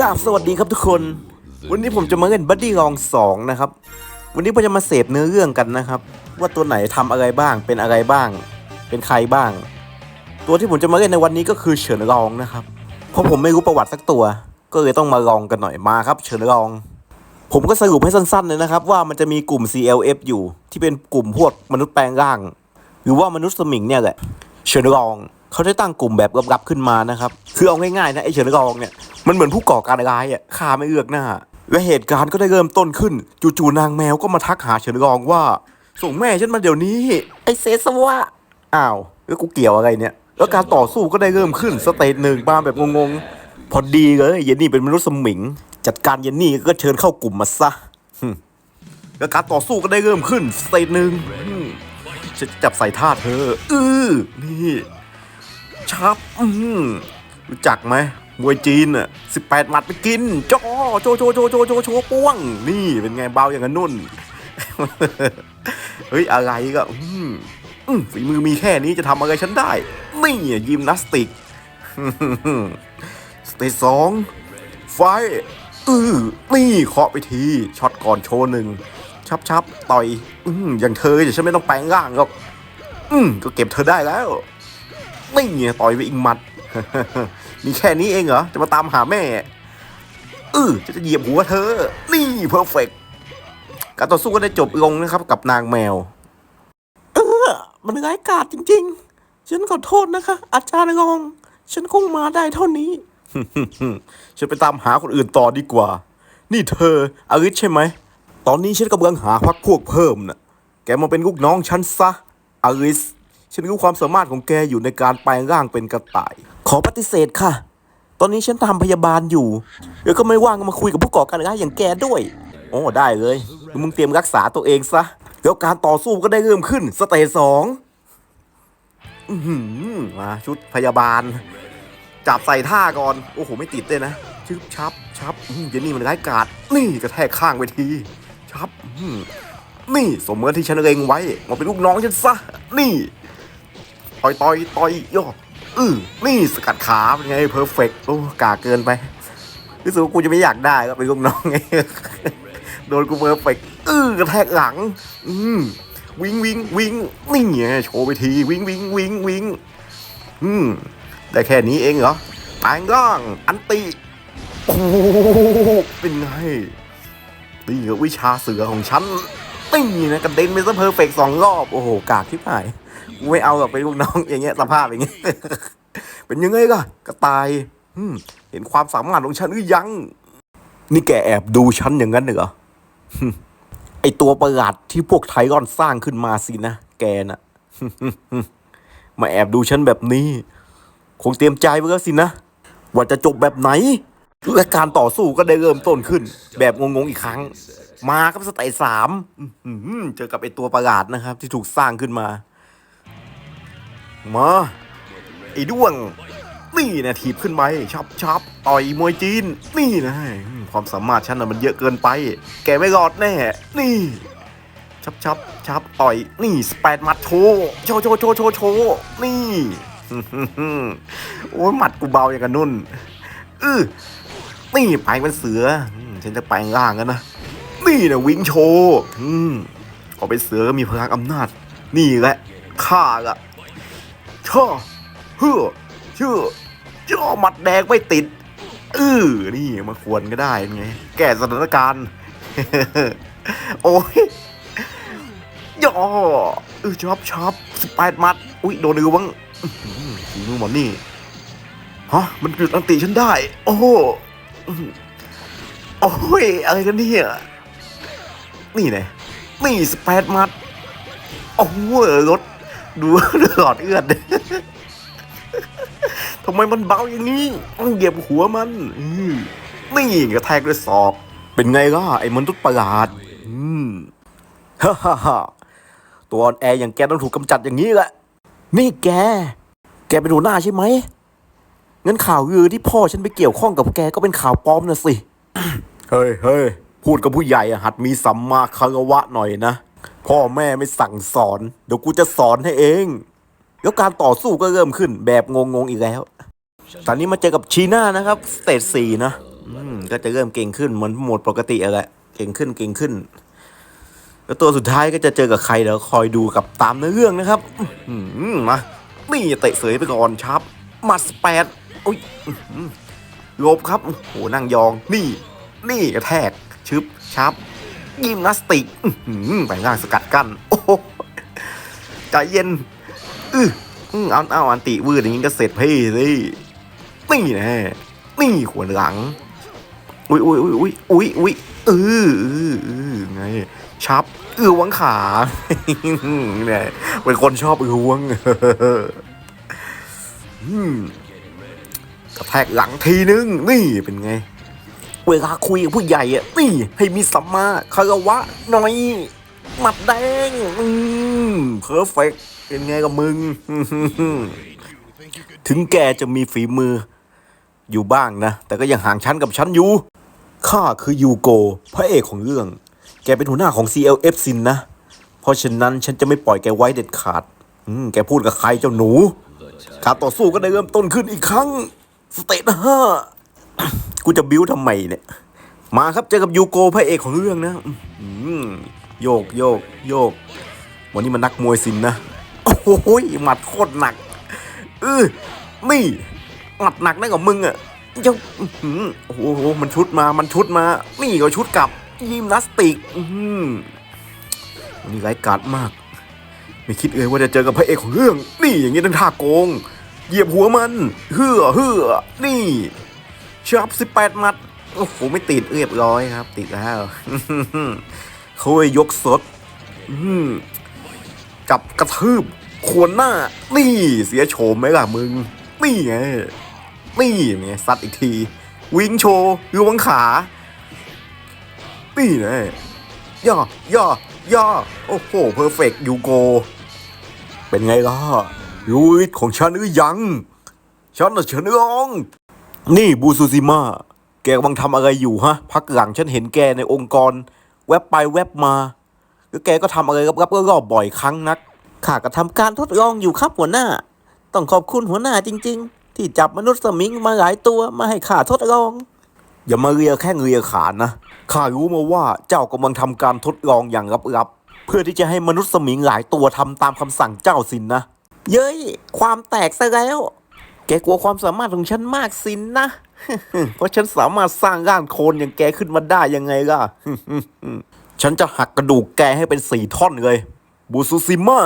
กราบสวัสดีครับทุกคน วันนี้ผมจะมาเล่นบัดดี้ลองสองนะครับ วันนี้ผมจะมาเสพเนื้อเรื่องกันนะครับ ว่าตัวไหนทำอะไรบ้าง เป็นอะไรบ้าง เป็นใครบ้าง ตัวที่ผมจะมาเล่นในวันนี้ก็คือเฉินรองนะครับ เพราะผมไม่รู้ประวัติสักตัว ก็เลยต้องมาลองกันหน่อยมาครับ เฉินรอง ผมก็สรุปให้สั้นๆเลยนะครับ ว่ามันจะมีกลุ่ม CLF อยู่ ที่เป็นกลุ่มพวกมนุษย์แปลงร่าง หรือว่ามนุษย์สมิงเนี่ยแหละ เฉินรอง เขาได้ตั้งกลุ่มแบบลับๆขึ้นมานะครับคือเอาง่ายๆนะไอเฉินรองเนี่ยมันเหมือนผู้ก่อการร้ายอะฆ่าไม่เอือกหน้าและเหตุการณ์ก็ได้เริ่มต้นขึ้น จู่ๆนางแมวก็มาทักหาเฉินรองว่า ส่งแม่ฉันมาเดี๋ยวนี้ ไอเซสวะอ้าวแล้วกูเกี่ยวอะไรเนี่ย แล้วการต่อสู้ก็ได้เริ่มขึ้นสเตจหนึ่งมาแบบงงๆพอดีเลยเยนนี่เป็นมนุษย์สมิง จัดการเยนนี่ก็เชิญเข้ากลุ่มมาซะแล้วการต่อสู้ก็ได้เริ่มขึ้นสเตจหนึ่งจะจับใส่ท่าเธอ อือนี่ ชับอืมรู้จักไหมมวยจีนอะสิบแปดหมัดไปกินจ้อโจโจโจโจโจโจป้วง นี่เป็นไงเบาอย่างนั้นนุ่นเฮ้ยอะไรก็อืมอืมฝีมือมีแค่นี้จะทำอะไรฉันได้นี่อะยิมนาสติกสเตจสองไฟอือนี่เคาะไปทีช็อตก่อนโชว์หนึ่งชับชับต่อย อืมอย่างเธอจะฉันไม่ต้องแปลงร่างหรอกอืมก็เก็บเธอได้แล้ว นี่ไงต่อยไปอีกหมัดมีแค่นี้เองเหรอ จะมาตามหาแม่เออจะจะเหยียบหัวเธอ นี่เพอร์เฟกการต่อสู้ก็ได้จบลงนะครับ กับนางแมว เออ มันร้ายกาจจริง ๆ ฉันขอโทษนะคะ อาจารย์รอง ฉันคงมาได้เท่านี้ ฉันไปตามหาคนอื่นต่อดีกว่า นี่เธออาริสใช่ไหม ตอนนี้ฉันกำลังหาพักพวกเพิ่มน่ะ แกมาเป็นลูกน้องฉันซะอาริส ฉันรู้ความสามารถของแกอยู่ในการแปลงร่างเป็นกระต่าย ขอปฏิเสธค่ะ ตอนนี้ฉันทำพยาบาลอยู่เดี๋ยวก็ไม่ว่างมาคุยกับผู้ก่อการร้ายอย่างแกด้วยโอ้ได้เลย มึงเตรียมรักษาตัวเองซะ แล้วการต่อสู้ก็ได้เริ่มขึ้น สเตจสองมาชุดพยาบาล จับใส่ท่าก่อน โอ้โห ไม่ติดเลยนะ ชึบชับ ชับอื้อเจนนี่มันร้ายกาดนี่กระแทกข้างไปที ชับ นี่ สมมื่อที่ฉันเล็งไว้มาเป็นลูกน้องฉันซะ นี่ ต่อยต่อยต่อยโย่อือนี่สกัดขาเป็นไงเพอร์เฟกต์โอ้กาเกินไปรู้สึกว่ากูจะไม่อยากได้ก็เป็นลูกน้องไงโดนกูเพอร์เฟกอือกระแทกหลัง อืมวิงวิงวิงนี่ไงโชว์ไปทีวิงวิงวิงวิงอืมได้แค่นี้เองเหรอแปลงร่างอันติโอ้โหเป็นไงนี่เหรอวิชาเสือของฉันนี่นะกระเด็นไปซะเพอร์เฟกสองรอบ โอ้โห กากที่หาย ไม่เอากับเป็นลูกน้องอย่างเงี้ยสภาพอย่างเงี้ยเป็นยังไงก็กระต่ายเห็นความสามารถของฉันหรือยัง นี่แกแอบดูฉันอย่างนั้นเหรอไอตัวประหลาดที่พวกไทรอนสร้างขึ้นมาสินะแกน่ะมาแอบดูฉันแบบนี้ คงเตรียมใจไว้แล้วสินะ ว่าจะจบแบบไหน และการต่อสู้ก็ได้เริ่มต้นขึ้น แบบงงๆอีกครั้ง มาครับสเตจสามเจอกับไอตัวประหลาดนะครับ ที่ถูกสร้างขึ้นมา มาไอ้ด้วง นี่นะถีบขึ้นไปชับชับต่อยมวยจีน นี่นะความสามารถฉันน่ะมันเยอะเกินไป แกไม่รอดแน่ นี่ ชับชับชับต่อย นี่สแปดมัดโชว์โชว์โชว์โชว์โชว์โชว์นี่โอ้ยหมัดกูเบาอย่างกันนุ่นอือนี่ไปลงเป็นเสือฉันจะแปลงร่างกันนะนี่นะวิงโชว์อืมพอเป็นเสือก็มีพลังอำนาจ นี่แหละข้าอะ ช่อเฮือชื่อจ่อหมัดแดงไม่ติดเออนี่มาควรก็ได้ไง แก้สถานการณ์ โอ้ยย่อเออชอบชอบสปดมัด อุ้ยโดนอือวังอื้อหือฝีมือหมอนี่ฮะมันหยุดอันติฉันได้ โอ้โหโอ้ยอะไรกันเนี่ยนี่ไงนี่สปดมัด โอ้โหรถ ดูหลอดเอื้อนทำไมมันเบาอย่างนี้ต้องเหยียบหัวมันอืมนี่กระแทกด้วยศอก เป็นไงล่ะไอ้มนุษย์ประหลาดฮ่าฮ่าฮ่าตัวอ่อนแออย่างแกต้องถูกกำจัดอย่างนี้แหละ นี่แก แกเป็นหัวหน้าใช่ไหมงั้นข่าวลือที่พ่อฉันไปเกี่ยวข้องกับแกก็เป็นข่าวปลอมนะสิ เฮ้ยเฮ้ยพูดกับผู้ใหญ่อะหัดมีสัมมาคารวะหน่อยนะ พ่อแม่ไม่สั่งสอน เดี๋ยวกูจะสอนให้เอง แล้วการต่อสู้ก็เริ่มขึ้น แบบงงๆอีกแล้ว ตอนนี้มาเจอกับชีน่านะครับสเตจสี่นะอืก็จะเริ่มเก่งขึ้นเหมือนโหมดปกติอะแหละเก่งขึ้นเก่งขึ้น แล้วตัวสุดท้ายก็จะเจอกับใครเดี๋ยวคอยดูกับตามเนื้อเรื่องนะครับอืมานี่เตะเสยไปก่อนชับมัดแปดอุ้ยอื้อหือหลบครับโอ้โหนั่งยองนี่ นี่กระแทกชึบชับ ยิมนาสติกไปล่างสกัดกั้น โอ้โหใจเย็นอื้อเอาเอาอันติวืดอย่างนี้ก็เสร็จพี่สินี่แน่นี่ขวนหลัง อุ้ยอุ้ยอุ้ยอุ้ยอุ้ยอุ้ยเออเออเอไง ชับเอือวังขาเนี่ยเป็นคนชอบเอือวังกระแทกหลังทีนึง นี่เป็นไง เวลาคุยกับผู้ใหญ่อะนี่ให้มีสัมมาคารวะหน่อย หมัดแดง อืมเพอร์เฟกเป็นไงกับมึง ถึงแกจะมีฝีมือ อยู่บ้างนะ แต่ก็ยังห่างชั้นกับฉันอยู่ ข้าคือยูโก พระเอกของเรื่อง แกเป็นหัวหน้าของ CLF ซินนะ เพราะฉะนั้นฉันจะไม่ปล่อยแกไว้เด็ดขาด อืมแกพูดกับใครเจ้าหนูการต่อสู้ก็ได้เริ่มต้นขึ้นอีกครั้ง สเตทห้า กูจะบิ้วทำไมเนี่ย มาครับเจอกับยูโกพระเอกของเรื่องนะโยกโยกโยก วันนี้มันนักมวยสินนะ โอ้โหหมัดโคตรหนักเออนี่หมัดหนักได้กับมึงอะเจ้าโอ้โหมันชุดมามันชุดมา นี่ก็ชุดกลับยิมนาสติกอือหือวันนี้ไร้กาดมาก ไม่คิดเลยว่าจะเจอกับพระเอกของเรื่อง นี่อย่างนี้ตั้งท่าโกง เหยียบหัวมันเฮือเฮือนี่ ชับสิบแปดมัด โอ้โห ไม่ติดเรียบร้อยครับ ติดแล้วเขายกสดจับกระทืบขวนหน้า นี่เสียโฉมไหมล่ะมึง นี่ไงนี่ไงซัดอีกที วิงโชว์อยู่วังขา นี่ไงย่อย่อย่อโอ้โห เพอร์เฟกต์ยูโก เป็นไงล่ะยูวิทของฉันหรือยัง ฉันน่ะเฉินเออง นี่บูซูซิมาแกกำลังทำอะไรอยู่ฮะ พักหลังฉันเห็นแกในองค์กร แวบไปแวบมา แล้วแกก็ทำอะไรรับๆก็บ่อยครั้งนัก ข้าก็ทำการทดลองอยู่ครับหัวหน้า ต้องขอบคุณหัวหน้าจริง ๆ ที่จับมนุษย์สมิงมาหลายตัวมาให้ข้าทดลอง อย่ามาเรียแค่เรียขานะ ข้ารู้มาว่าเจ้ากำลังทำการทดลองอย่างลับๆ เพื่อที่จะให้มนุษย์สมิงหลายตัวทำตามคำสั่งเจ้าสินนะ เย้ย ความแตกซะแล้ว แกกลัวความสามารถของฉันมากสินนะ เพราะฉันสามารถสร้างร่างโคลนอย่างแกขึ้นมาได้ยังไงล่ะ ฉันจะหักกระดูกแกให้เป็นสี่ท่อนเลย บูซูซิมา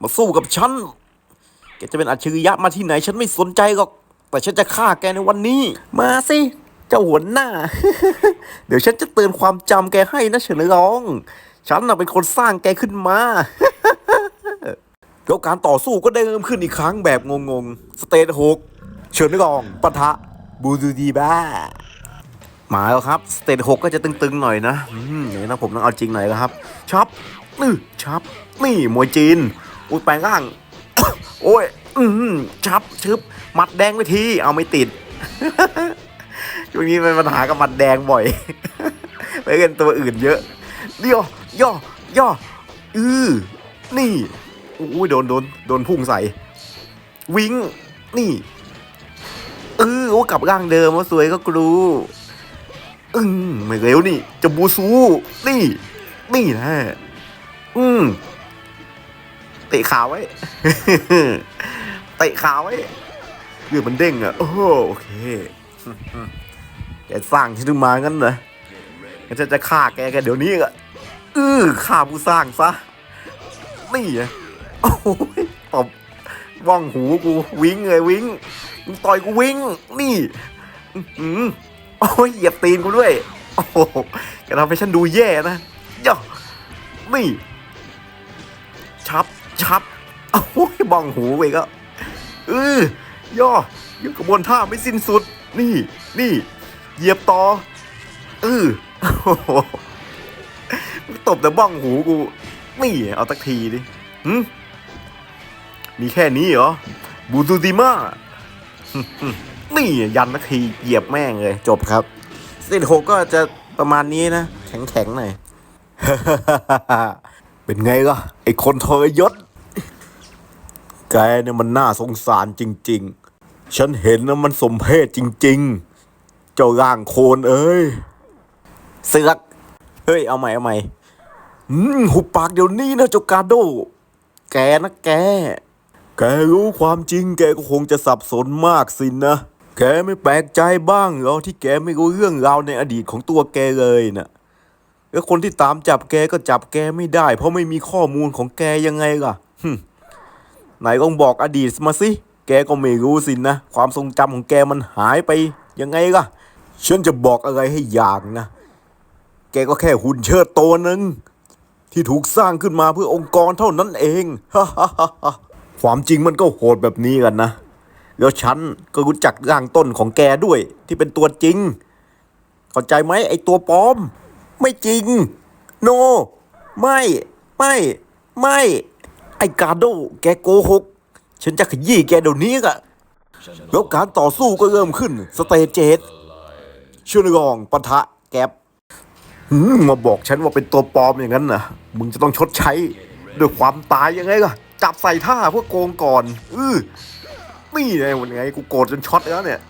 มาสู้กับฉัน แกจะเป็นอัจฉริยะมาที่ไหน ฉันไม่สนใจหรอก แต่ฉันจะฆ่าแกในวันนี้ มาสิ เจ้าหัวหน้า เดี๋ยวฉันจะเตือนความจำแกให้นะเฉิร้อง ฉันน่ะเป็นคนสร้างแกขึ้นมา แล้วการต่อสู้ก็ได้เริ่มขึ้นอีกครั้งแบบงงๆ สเตทหกเฉินรองปะทะบูดูดีบ้ามาแล้วครับ สเตทหกก็จะตึงๆหน่อยนะอืมเดี๋ยวนะผมต้องเอาจริงหน่อยนะครับชับนี่ชับนี่มวยจีน อุ้ยแปลงร่าง โอ้ย อืมชับชึบหมัดแดงไปทีเอาไม่ติดช่วงนี้เป็นปัญหากับหมัดแดงบ่อยไปเล่นตัวอื่นเยอะเดี๋ยวย่อย่ออือนี่ อุ้ยโดนโดนโดนพุ่งใส่ วิงนี่เออโอ้กลับร่างเดิมว่าสวยก็กรูอืมไม่เร็วนี่จะบูซูนี่ นี่นะ อืมเตะขาไว้เตะขาไว้เรือมันเด้งอะโอ้โอเคแกสร้างฉันขึ้นมางั้นเหรองั้นฉันจะฆ่าแกแกเดี๋ยวนี้อะอือฆ่าผู้สร้างซะนี่ไง โอ้ยตบว่องหูกูวิ้งเลยวิ้งมึงต่อยกูวิ้งนี่อื้อหือโอ้ยเหยียบตีนกูด้วย โอ้โหแกทำให้ฉันดูแย่นะย่อนี่ ชับชับโอ้ยบ้องหูไปก็เออย่อย่กระบวนท่าไม่สิ้นสุด นี่ นี่ เหยียบต่อเออโอ้โหตบแต่บ้องหูกู นี่ เอาตักทีดิหืม มีแค่นี้เหรอ บูซูติมานี่ยันนาทีเหยียบแม่งเลย จบครับสเตจหกก็จะประมาณนี้นะ แข็งๆหน่อย เป็นไงล่ะ ไอคนทรยศ แกเนี่ยมันน่าสงสารจริง ๆ ฉันเห็นนะมันสมเพศจริง ๆ เจ้าร่างโคลนเอ้ย เสือก เฮ้ย เอาใหม่เอาใหม่อืมหุบปากเดี๋ยวนี้นะเจ้ากาโด แกนะแก แกรู้ความจริงแกก็คงจะสับสนมากสินนะ แกไม่แปลกใจบ้างเหรอที่แกไม่รู้เรื่องราวในอดีตของตัวแกเลยนะ่ะแล้วคนที่ตามจับแกก็จับแกไม่ได้ เพราะไม่มีข้อมูลของแกยังไงล่ะหไหนลองบอกอดีตมาสิ แกก็ไม่รู้สินนะ ความทรงจำของแกมันหายไปยังไงล่ะ ฉันจะบอกอะไรให้อย่างนะ แกก็แค่หุ่นเชิดตัวหนึ่งที่ถูกสร้างขึ้นมาเพื่อองค์กรเท่านั้นเอง ความจริงมันก็โหดแบบนี้กันนะ แล้วฉันก็รู้จักร่างต้นของแกด้วย ที่เป็นตัวจริง เข้าใจไหมไอตัวปลอม ไม่จริง โน ไม่ ไม่ ไม่ ไอกาโด แกโกหก ฉันจะขยี้แกเดี๋ยวนี้อะแล้วการต่อสู้ก็เริ่มขึ้น สเตจเจดชื่อรองปะทะแกบมมาบอกฉันว่าเป็นตัวปลอมอย่างนั้นนะมึงจะต้องชดใช้ด้วยความตายยังไงล่ะ จับใส่ท่าเพื่อโกงก่อนอือนี่ไงวันไงกูโกรธจนช็อตแล้วเนี่ย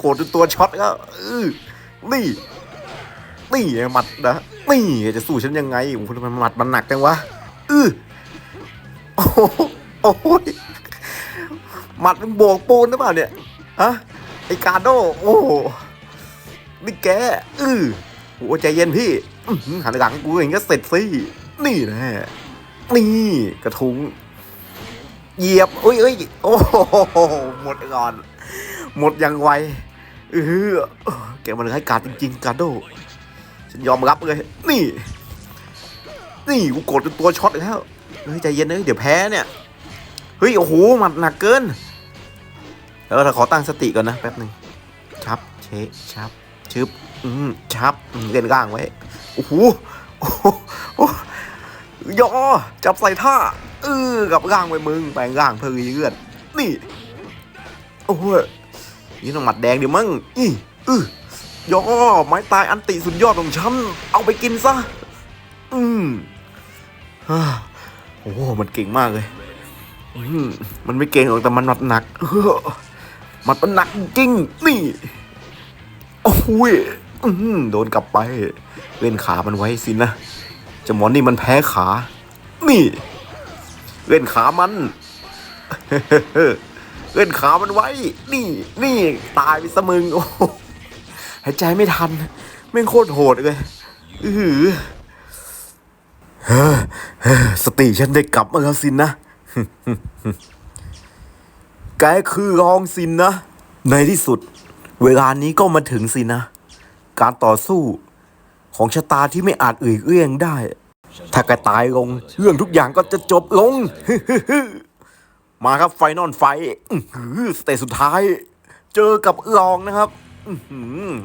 โกรธจนตัวช็อตแล้วอือนี่ นี่ไงหมัดนะนี่จะสู้ฉันยังไงโอ้โหทำไมหมัดมันหนักจังวะอือโอ้โหโอ้โหหมัดมันโบกปูนหรือเปล่าเนี่ยฮะไอกาโดโอ้โหนี่แกอือโอ้ใจเย็นพี่หันหลังกูอย่างเงี้ยเสร็จสินี่นะนี่กระทุง เหยียบอุ้ยเอ้ยโอ้โหหมดก่อน หมดอย่างไวเออแกมันให้การจริงๆกาโดฉันยอมรับเลย นี่ นี่กูกดจนตัวช็อตแล้วเฮ้ยใจเย็นนะเดี๋ยวแพ้เนี่ยเฮ้ยโอ้โหหมัดหนักเกินแล้วเราขอตั้งสติก่อนนะแป๊บหนึ่งชับเชชับชึบอืมชับเล่นร่างไว้โอ้โหโอ้โหโอ้โหยอจับใส่ท่า เออกับร่างไปมึงแปลงร่างเพื่อรีเลือดนี่ โอ้โหนี่ต้องหมัดแดงเดี๋ยวมึงอีอือยอไม้ตายอันติสุดยอดของฉัน เอาไปกินซะ อืมฮ่าโอ้โห มันเก่งมากเลย อืมมันไม่เก่งหรอกแต่มันหนักหนักเออหมัดมันหนักจริง นี่ โอ้โหยอื้อหือโดนกลับไป เล่นขามันไว้สินะจาหมอนนี่มันแพ้ขา นี่ เล่นขามันเล่นขามันไว้ นี่ นี่ตายไปซะมึงโอ้หายใจไม่ทันแม่งโคตรโหดเลยอือฮสติฉันได้กลับมาแล้วสินนะแกคือรองสินนะ ในที่สุด เวลานี้ก็มาถึงสินะ การต่อสู้ของชะตาที่ไม่อาจเอื่อยเอื้องได้ ถ้าแกตายลง เรื่องทุกอย่างก็จะจบลง มาครับไฟนอลไฟสเตจสุดท้าย เจอกับลองนะครับ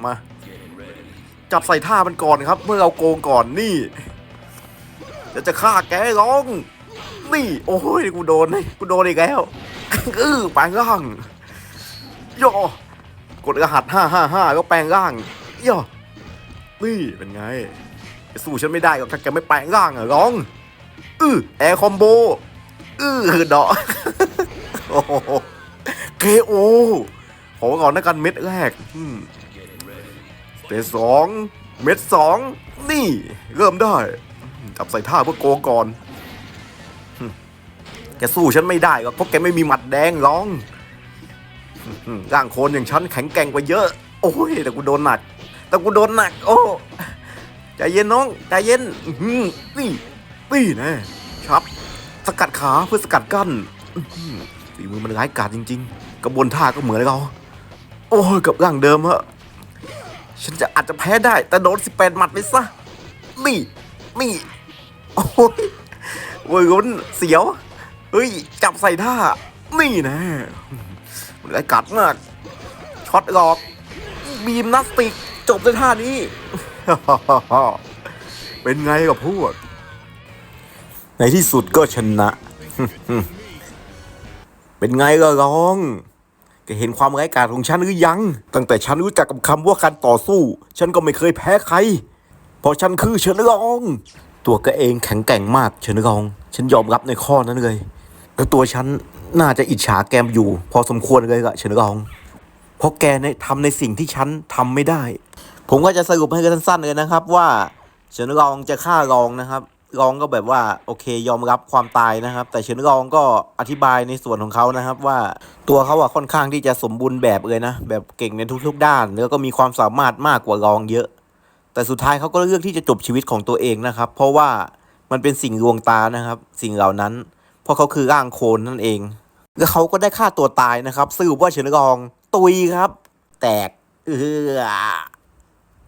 มา จับใส่ท่ามันก่อนครับ เมื่อเราโกงก่อนนี่จะจะฆ่าแกลอง นี่ โอ้ยกูโดนกูโดนอีกแล้วอือแปลงร่างย่อกดรหัสห้าห้าห้าก็แปลงร่างย่อนี่เป็นไง สู้ฉันไม่ได้หรอกถ้าแกไม่แปลงร่างอะร้อง อือแอร์คอมโบ อือดอกโอ้เคโอขอก่อนนะกันเม็ดแรกอืมเตะสองเม็ดสองนี่ เริ่มได้ จับใส่ท่าเพื่อโกก่อนแกสู้ฉันไม่ได้ก็เพราะแกไม่มีหมัดแดงร้องร่างโคนอย่างฉันแข็งแกร่งกว่าเยอะ โอ้ยแต่กูโดนหนัก แต่กูโดนหนัก โอ้ ใจเย็นน้อง ใจเย็นนี่นี่นะชับ สกัดขาเพื่อสกัดกั้นฝีมือมันร้ายกาจจริง ๆ กระบวนท่าก็เหมือนเรา โอ้ยกับร่างเดิมฮะฉันจะอาจจะแพ้ได้ แต่โดนสิบแปดหมัดไปซะ นี่ นี่ โอ้ยโอ้ยรุนเสียว เฮ้ย จับใส่ท่า นี่นะ มันไอ้กัดมาก ช็อตหลอก บีมนาสติก จบในท่านี้ เป็นไงกับพวก ในที่สุดก็ชนะ เป็นไงล่ะร้องแกเห็นความไร้ายกาจของฉันหรือยัง ตั้งแต่ฉันรู้จักกับคำว่าการต่อสู้ ฉันก็ไม่เคยแพ้ใคร เพราะฉันคือเฉินรอง ตัวแกเองแข็งแกร่งมากเฉินรอง ฉันยอมรับในข้อนั้นเลย แล้วตัวฉันน่าจะอิจฉาแกมอยู่ พอสมควรเลยละเฉินรอง เพราะแกเนี่ยทำในสิ่งที่ฉันทำไม่ได้ ผมก็จะสรุปให้กันสั้นๆเลยนะครับว่าเฉินรองจะฆ่ารองนะครับรองก็แบบว่าโอเคยอมรับความตายนะครับ แต่เฉินรองก็อธิบายในส่วนของเขานะครับ ว่าตัวเขาอะค่อนข้างที่จะสมบูรณ์แบบเลยนะ แบบเก่งในทุกๆด้าน แล้วก็มีความสามารถมากกว่ารองเยอะ แต่สุดท้ายเขาก็เลือกที่จะจบชีวิตของตัวเองนะครับ เพราะว่ามันเป็นสิ่งลวงตานะครับ สิ่งเหล่านั้น เพราะเขาคือร่างโคลนนั่นเอง แล้วเขาก็ได้ฆ่าตัวตายนะครับสรุปว่าเฉินรองตุยครับ แตกเออ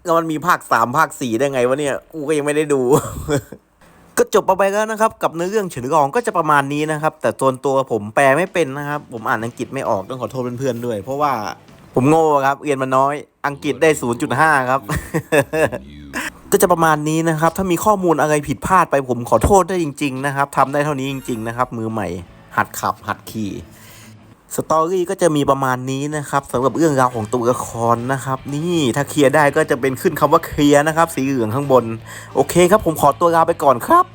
แล้วมันมีภาคสามภาคสี่ได้ไงวะเนี่ย กูก็ยังไม่ได้ดู ก็จบไปแล้วนะครับ กับเนื้อเรื่องเฉินรองก็จะประมาณนี้นะครับ แต่ตัวตัวผมแปลไม่เป็นนะครับ ผมอ่านอังกฤษไม่ออกต้องขอโทษเพื่อนๆด้วย เพราะว่าผมโง่ครับเรียนมาน้อย อังกฤษได้ 0.5 ครับ ก็จะประมาณนี้นะครับ ถ้ามีข้อมูลอะไรผิดพลาดไปผมขอโทษได้จริง ๆ นะครับทำได้เท่านี้จริง ๆ นะครับ มือใหม่ หัดขับ หัดขี่ สตอรี่ก็จะมีประมาณนี้นะครับสำหรับเรื่องราวของตัวละครนะครับ นี่ถ้าเคลียร์ได้ก็จะเป็นขึ้นคำว่าเคลียร์นะครับ สีเหลืองข้างบน โอเคครับผมขอตัวลาไปก่อนครับ